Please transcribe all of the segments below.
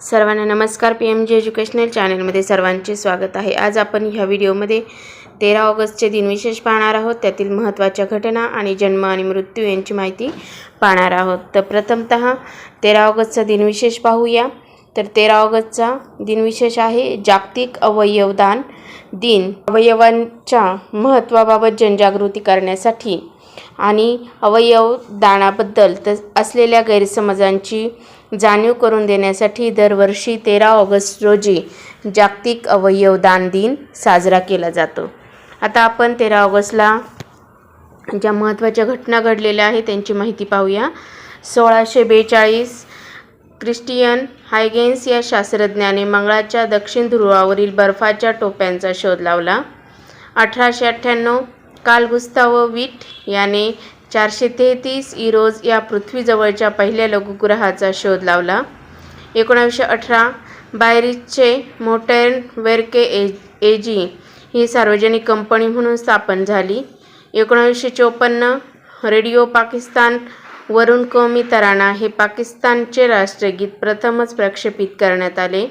सर्वांना नमस्कार. P M G educational चॅनलमध्ये सर्वांचे स्वागत आहे. आज आपण ह्या व्हिडिओमध्ये तेरा ऑगस्टचे दिनविशेष पाहणार आहोत. त्यातील महत्त्वाच्या घटना आणि जन्म आणि मृत्यू यांची माहिती पाहणार आहोत. तर प्रथमत तेरा ऑगस्टचा दिनविशेष पाहूया. तर तेरा ऑगस्टचा दिनविशेष आहे. जागतिक अवयवदान दिन. अवयवांच्या महत्त्वाबाबत जनजागृती करण्यासाठी आणि अवयव दानाबद्दल त असलेल्या गैरसमजांची जाणीव करून देण्यासाठी दरवर्षी तेरा ऑगस्ट रोजी जागतिक अवयव दान दिन साजरा केला जातो. आता आपण तेरा ऑगस्टला ज्या महत्त्वाच्या घटना घडलेल्या आहेत त्यांची माहिती पाहूया. सोळाशे बेचाळीस क्रिस्टियन हायगेन्स या शास्त्रज्ञाने मंगळाच्या दक्षिण ध्रुवावरील बर्फाच्या टोप्यांचा शोध लावला. अठराशे अठ्ठ्याण्णव काल गुस्ताव विट याने चारशे तेहतीस इरोज या पृथ्वीजवळच्या पहिल्या लघुग्रहाचा शोध लावला. एकोणावीसशे अठरा बायरिचचे मोटेन वेरके ए एजी ही सार्वजनिक कंपनी म्हणून स्थापन झाली. एकोणावीसशे चोपन्न रेडिओ पाकिस्तान वरून कौमी तराना हे पाकिस्तानचे राष्ट्रगीत प्रथमच प्रक्षेपित करण्यात आले.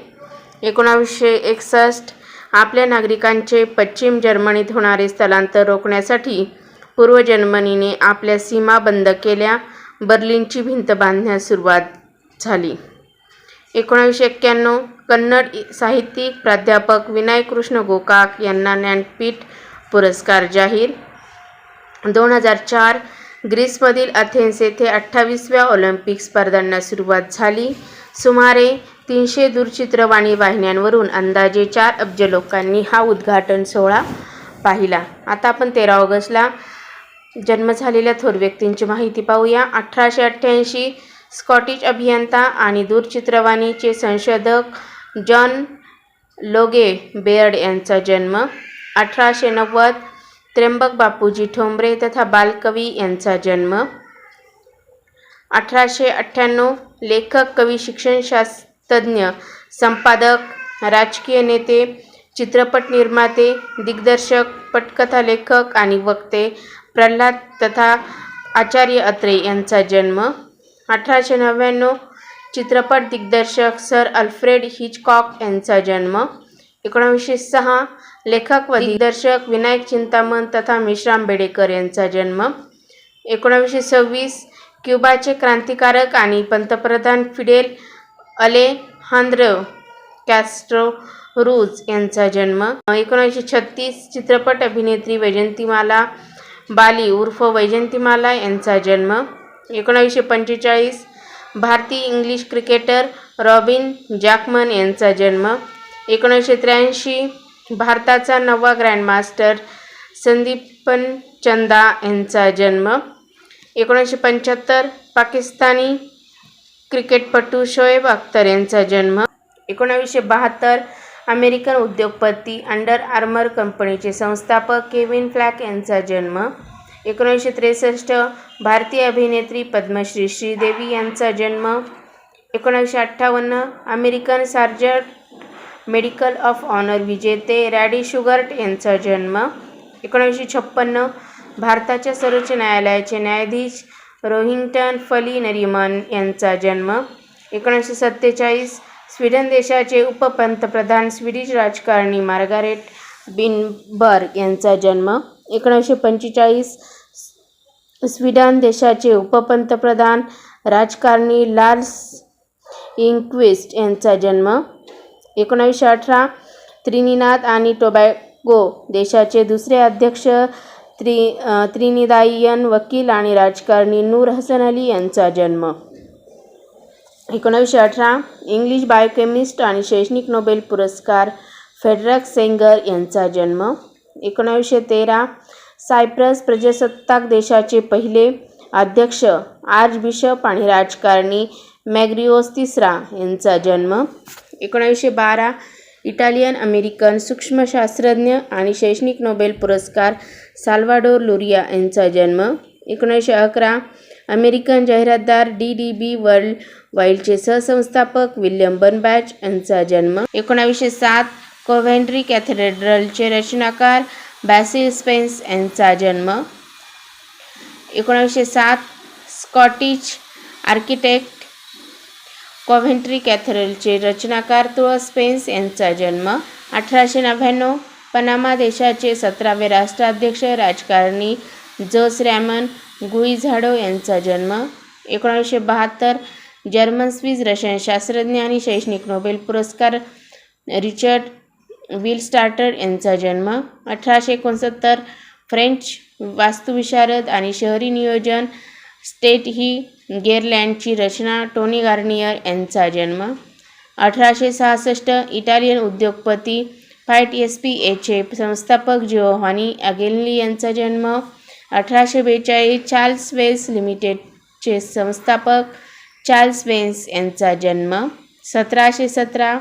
एकोणावीसशे एकसष्ट आपल्या नागरिकांचे पश्चिम जर्मनीत होणारे स्थलांतर रोखण्यासाठी पूर्व जर्मनीने आपल्या सीमा बंद केल्या बर्लिनची भिंत बांधण्यास सुरुवात झाली. एकोणावीसशे एक्क्याण्णव कन्नड साहित्यिक प्राध्यापक विनायकृष्ण गोकाक यांना ज्ञानपीठ पुरस्कार जाहीर. दोन हजार चार ग्रीसमधील अथेन्स येथे अठ्ठावीसव्या ऑलिम्पिक स्पर्धांना सुरुवात झाली. सुमारे तीनशे दूरचित्रवाणी वाहिन्यांवरून अंदाजे चार अब्ज लोकांनी हा उद्घाटन सोहळा पाहिला. आता आपण तेरा ऑगस्टला जन्म झालेल्या थोर व्यक्तींची माहिती पाहूया. अठराशे अठ्ठ्याऐंशी स्कॉटिश अभियंता आणि दूरचित्रवाणीचे संशोधक जॉन लोगे बेअर्ड यांचा जन्म अठराशे नव्वद. त्र्यंबक बापूजी ठोंबरे तथा बालकवी यांचा जन्म अठराशे अठ्ठ्याण्णव. लेखक कवी शिक्षणशास्त्रज्ञ संपादक राजकीय नेते चित्रपट निर्माते दिग्दर्शक पटकथा लेखक आणि वक्ते प्रल्हाद तथा आचार्य अत्रे यांचा जन्म अठराशे नव्याण्णव चित्रपट दिग्दर्शक सर अल्फ्रेड हिचकॉक यांचा जन्म एकोणावीसशे सहा लेखक व दिग्दर्शक विनायक चिंतामण तथा मिश्राम बेडेकर यांचा जन्म एकोणावीसशे सव्वीस क्युबाचे क्रांतिकारक आणि पंतप्रधान फिडेल अले हांद्रव कॅस्ट्रो रूज यांचा जन्म एकोणीसशे छत्तीस चित्रपट अभिनेत्री वैजंतीमाला बाली उर्फ वैजंतीमाला यांचा जन्म एकोणावीसशे पंचेचाळीस. भारतीय इंग्लिश क्रिकेटर रॉबिन जॅकमन यांचा जन्म एकोणीसशे त्र्याऐंशी. भारताचा नववा ग्रँडमास्टर संदीपन चंदा यांचा जन्म एकोणीसशे पंच्याहत्तर. पाकिस्तानी क्रिकेटपटू शोएब अख्तर यांचा जन्म एकोणावीसशे बहात्तर. अमेरिकन उद्योगपती अंडर आर्मर कंपनीचे संस्थापक केविन फ्लॅक यांचा जन्म एकोणीसशे त्रेसष्ट. भारतीय अभिनेत्री पद्मश्री श्रीदेवी यांचा जन्म एकोणीसशे अठ्ठावन्न. American sergeant medical of honour विजेते रॅडी शुगर्ट यांचा जन्म एकोणीसशे छप्पन्न. भारताच्या सर्वोच्च न्यायालयाचे न्यायाधीश रोहिंग्टन फली नरिमन यांचा जन्म एकोणीसशे सत्तेचाळीस. स्वीडन देशाचे उपपंतप्रधान स्वीडिश राजकारणी मार्गारेट बिनबर्ग यांचा जन्म एकोणीसशे पंचेचाळीस स्वीडन देशाचे उपपंतप्रधान राजकारणी लार्स इंक्विस्ट यांचा जन्म एकोणावीसशे अठरा त्रिनिनाद आणि टोबॅगो देशाचे दुसरे अध्यक्ष त्रि त्रिनिदायन वकील आणि राजकारणी नूर हसन अली यांचा जन्म एकोणावीसशे अठरा इंग्लिश बायोकेमिस्ट आणि शैक्षणिक नोबेल पुरस्कार फेडरक सेंगर यांचा जन्म. एकोणावीसशे तेरा सायप्रस प्रजासत्ताक देशाचे पहिले अध्यक्ष आर्च बिशप आणि राजकारणी मॅग्रिओस तिसरा यांचा जन्म. एकोणावीसशे बारा इटालियन अमेरिकन सूक्ष्मशास्त्रज्ञ आणि शैक्षणिक नोबेल पुरस्कार साल्वाडोर लुरिया यांचा जन्म. एकोणीसशे अकरा अमेरिकन जाहिरातदार डी डी बी वर्ल्ड वाईल्डचे सहसंस्थापक विल्यम बर्नबॅच यांचा जन्म एकोणावीसशे सात कोव्हेंट्री कॅथेड्रलचे रचनाकार बॅसिल स्पेन्स यांचा जन्म एकोणावीसशे सात स्कॉटिश आर्किटेक्ट कॉव्हेंट्री कॅथेड्रलचे रचनाकार तुळस स्पेन्स यांचा जन्म अठराशे नव्याण्णव पनामा देशाचे सतरावे राष्ट्राध्यक्ष राजकारणी जोस रॅमन गुईझाडो यांचा जन्म एकोणीसशे बहात्तर जर्मन स्विस रशियन शास्त्रज्ञ आणि शैक्षणिक नोबेल पुरस्कार रिचर्ड विल स्टार्टर यांचा जन्म अठराशे एकोणसत्तर. फ्रेंच वास्तुविशारद आणि शहरी नियोजन स्टेट ही गेरलँडची रचना टोनी गार्नियर यांचा जन्म अठराशे सहासष्ट. इटालियन उद्योगपती फाईट एस पी एचे संस्थापक जिओहानी अगेलनी यांचा जन्म अठराशे बेचाळीस चार्ल्स वेल्स लिमिटेडचे संस्थापक. चार्ल्स वेन्स यांचा जन्म सतराशे सतरा.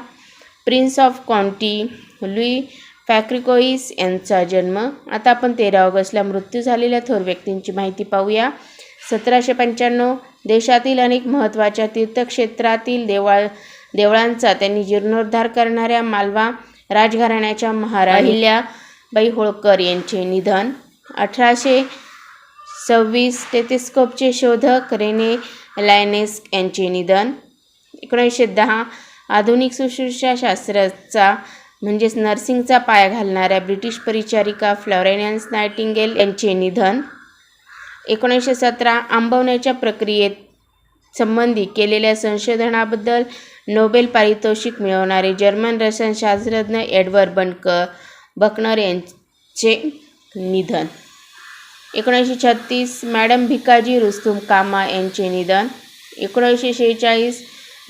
प्रिन्स ऑफ कॉन्टी लुई फॅक्रिकोईस यांचा जन्म. आता आपण तेरा ऑगस्टला मृत्यू झालेल्या थोर व्यक्तींची माहिती पाहूया. सतराशे पंच्याण्णव देशातील अनेक महत्त्वाच्या तीर्थक्षेत्रातील देवाळ देवळांचा त्यांनी जीर्णोद्धार करणाऱ्या मालवा राजघराण्याच्या महाराणी अहिल्याबाई होळकर यांचे निधन. अठराशे सव्वीस टेथिस्कोपचे शोधक रेने लायनेस यांचे निधन. एकोणीसशे दहा आधुनिक सुश्रूषा शास्त्राचा म्हणजेच नर्सिंगचा पाया घालणाऱ्या ब्रिटिश परिचारिका फ्लॉरेन्स नायटिंगेल यांचे निधन. एकोणीसशे सतरा आंबवण्याच्या प्रक्रियेत संबंधी केलेल्या संशोधनाबद्दल नोबेल पारितोषिक मिळवणारे जर्मन रसायन शास्त्रज्ञ एडवर्ड बनकर बकनर यांचे निधन. एकोणीसशे छत्तीस मॅडम भिकाजी रुस्तुम कामा यांचे निधन. एकोणीसशे शेहेचाळीस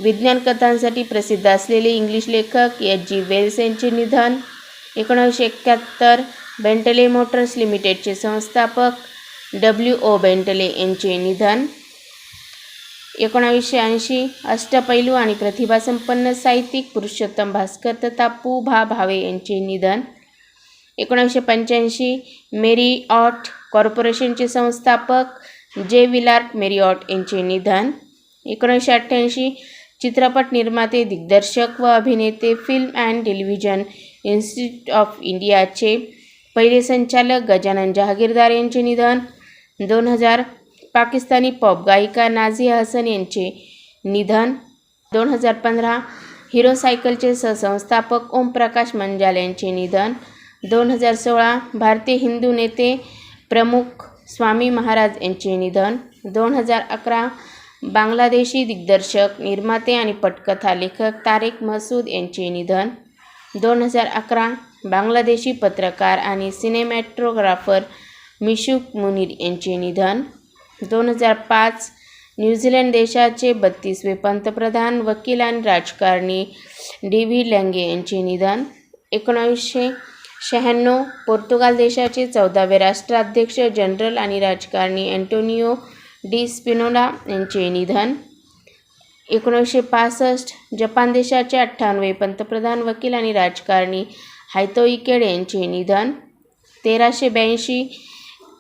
विज्ञान कथांसाठी प्रसिद्ध असलेले इंग्लिश लेखक एच जी वेल्स यांचे निधन. एकोणीसशे एक्क्याहत्तर बेंटले मोटर्स लिमिटेडचे संस्थापक डब्ल्यू ओ बेंटले यांचे निधन. एकोणावीसशे ऐंशी अष्टपैलू आणि प्रतिभासंपन्न साहित्यिक पुरुषोत्तम भास्कर तथा पु भा भावे यांचे निधन. एकोणीसशे पंच्याऐंशी मेरीऑट कॉर्पोरेशनचे संस्थापक जे. विलार्ट मेरीऑट यांचे निधन. एकोणीसशे अठ्ठ्याऐंशी चित्रपट निर्माते दिग्दर्शक व अभिनेते film and television institute of इंडियाचे पहिले संचालक गजानन जहागीरदार यांचे निधन. दोन हजार पाकिस्तानी पॉप गायिका नाझिया हसन यांचे निधन. दोन हजार पंधरा हिरो सायकलचे सहसंस्थापक ओमप्रकाश मंजाल यांचे निधन. दोन हजार सोळा भारतीय हिंदू नेते प्रमुख स्वामी महाराज यांचे निधन. दोन हजार अकरा बांगलादेशी दिग्दर्शक निर्माते आणि पटकथा लेखक तारेक मसूद यांचे निधन. दोन हजार अकरा बांगलादेशी पत्रकार आणि सिनेमॅट्रोग्राफर मिशुक मुनीर यांचे निधन. दोन हजार पाच न्यूझीलंड देशाचे बत्तीसवे पंतप्रधान वकील आणि राजकारणी डी व्ही लँगे यांचे निधन. एकोणावीसशे शहाण्णव पोर्तुगाल देशाचे चौदावे राष्ट्राध्यक्ष जनरल आणि राजकारणी अँटोनिओ डी स्पिनोला यांचे निधन. एकोणीसशे पासष्ट जपान देशाचे अठ्ठ्याण्णवे पंतप्रधान वकील आणि राजकारणी हायतो इकेड यांचे निधन. तेराशे ब्याऐंशी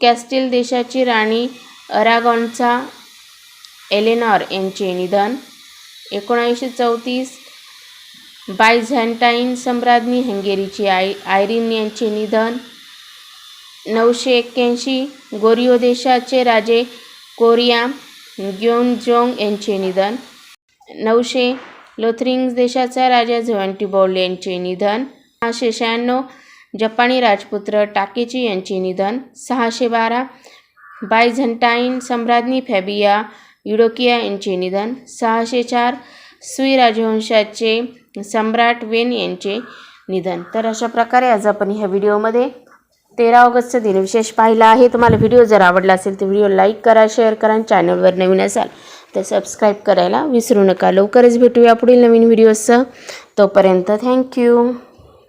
कॅस्टिल देशाची राणी अरागॉनचा एलेनॉर यांचे निधन. एकोणावीसशे चौतीस बायझँटाईन सम्राज्ञी हंगेरीची आय आयरिन यांचे निधन. नऊशे एक्क्याऐंशी गोरियो देशाचे राजे कोरिया ग्योनजोंग यांचे निधन. नऊशे लोथरिंग देशाचा राजा झोएंटिबोल यांचे निधन. सहाशे शहाण्णव जपानी राजपुत्र टाकेची यांचे निधन. सहाशे बारा बायझंटाईन सम्राज्ञी फॅबिया युडोकिया यांचे निधन. सहाशे चार सुई राजवंशाचे सम्राट वेन यांचे निधन. तर अशा प्रकारे आज आपण ह्या व्हिडिओमध्ये तेरा ऑगस्टचा दिन विशेष पाहिला आहे. तुम्हाला व्हिडिओ जर आवडला असेल तर व्हिडिओ लाईक करा शेअर करा आणि चॅनलवर नवीन असाल तर सबस्क्राईब करायला विसरू नका. लवकरच भेटूया पुढील नवीन व्हिडिओसह. तोपर्यंत थँक्यू.